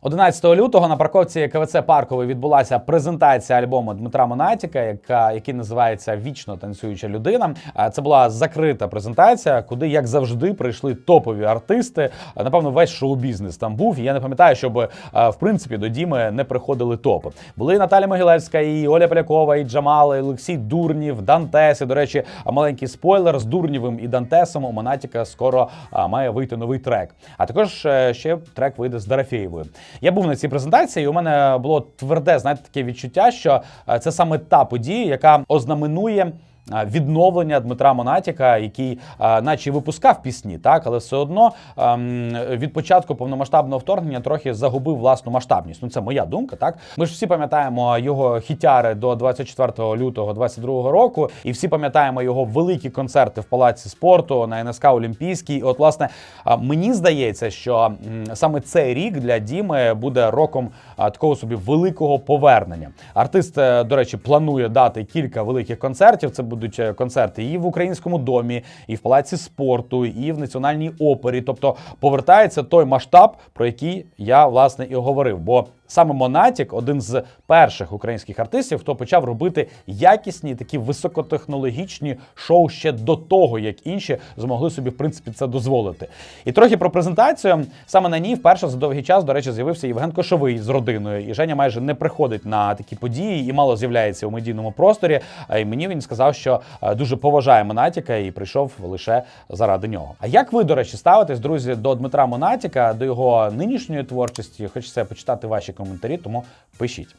11 лютого на парковці КВЦ Парковий відбулася презентація альбому Дмитра Монатіка, яка який називається Вічно танцююча людина. Це була закрита презентація, куди, як завжди, прийшли топові артисти. Напевно, весь шоу-бізнес там був. Я не пам'ятаю, щоб в принципі до Діми не приходили топи. Були і Наталя Могилевська, і Оля Полякова, і Джамала, і Олексій Дурнів, Дантес. І, до речі, маленький спойлер з Дурнєвим і Дантесом у Монатіка скоро має вийти новий трек. А також е, ще трек вийде з Дарафєєвою. Я був на цій презентації, і у мене було тверде, знаєте, таке відчуття, що е, це саме та подія, яка ознаменує. Відновлення Дмитра Монатіка, який, наче випускав пісні, так, але все одно ем, від початку повномасштабного вторгнення трохи загубив власну масштабність. Ну це моя думка. Так ми ж всі пам'ятаємо його хітяри до 24 лютого 22 року, і всі пам'ятаємо його великі концерти в палаці спорту на НСК Олімпійській. І от, власне, мені здається, що саме цей рік для Діми буде роком такого собі великого повернення. Артист, е, до речі, планує дати кілька великих концертів. Це будуть е, концерти і в українському домі, і в палаці спорту, і в національній опері. Тобто повертається той масштаб, про який я власне і говорив. Бо Саме Монатік один з перших українських артистів, хто почав робити якісні такі високотехнологічні шоу ще до того, як інші змогли собі в принципі це дозволити. І трохи про презентацію. Саме на ній вперше за довгий час, до речі, з'явився Євген Кошовий з родиною. І Женя майже не приходить на такі події і мало з'являється у медійному просторі. Й мені він сказав, що е, дуже поважає Монатіка і прийшов лише заради нього. А як ви, до речі, ставитесь, друзі, до Дмитра Монатіка, до його нинішньої творчості? Хочеться почитати ваші коментарі, тому пишіть.